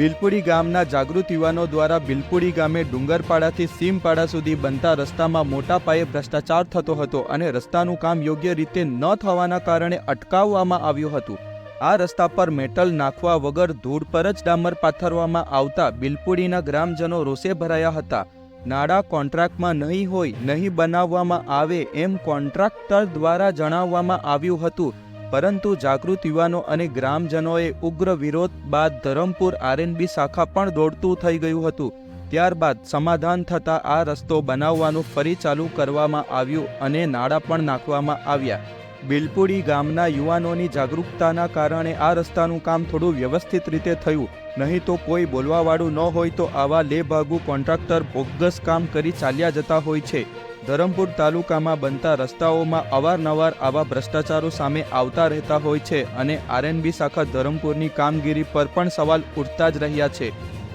બિલપુડી ગામના જાગૃત યુવાનો દ્વારા બિલપુડી ગામે ડુંગરપાડાથી સીમપાડા સુધી બનતા રસ્તામાં મોટા પાયે ભ્રષ્ટાચાર થતો હતો અને રસ્તાનું કામ યોગ્ય રીતે ન થવાના કારણે અટકાવવામાં આવ્યું હતું. આ રસ્તા પર મેટલ નાખવા વગર ધૂળ પર જ ડામર પાથરવામાં આવતા બિલપુડીના ગ્રામજનો રોષે ભરાયા હતા. નાણાં કોન્ટ્રાક્ટમાં નહીં હોય, નહીં બનાવવામાં આવે એમ કોન્ટ્રાક્ટર દ્વારા જણાવવામાં આવ્યું હતું પરંતુ જાગૃત યુવાનો અને ગ્રામજનોએ ઉગ્ર વિરોધ બાદ ધરમપુર આરએનબી શાખા પણ દોડતું થઈ ગયું હતું. ત્યારબાદ સમાધાન થતાં આ રસ્તો બનાવવાનું ફરી ચાલુ કરવામાં આવ્યું અને નાણાં પણ નાખવામાં આવ્યા. બિલપુડી ગામના યુવાનોની જાગૃતતાના કારણે આ રસ્તાનું કામ થોડું વ્યવસ્થિત રીતે થયું. નહીં તો કોઈ બોલવાવાળું ન હોય તો આવા લેભાગુ કોન્ટ્રાક્ટર બોગસ કામ કરી ચાલ્યા જતા હોય છે. ધરમપુર તાલુકામાં બનતા રસ્તાઓમાં અવારનવાર આવા ભ્રષ્ટાચારો સામે આવતા રહેતા હોય છે અને આરએનબી શાખા ધરમપુરની કામગીરી પર પણ સવાલ ઉઠતા જ રહ્યા છે.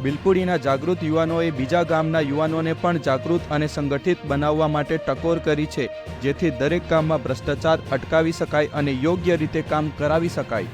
બિલપુડીના જાગૃત યુવાનોએ બીજા ગામના યુવાનોને પણ જાગૃત અને સંગઠિત બનાવવા માટે ટકોર કરી છે, જેથી દરેક કામમાં ભ્રષ્ટાચાર અટકાવી શકાય અને યોગ્ય રીતે કામ કરાવી શકાય.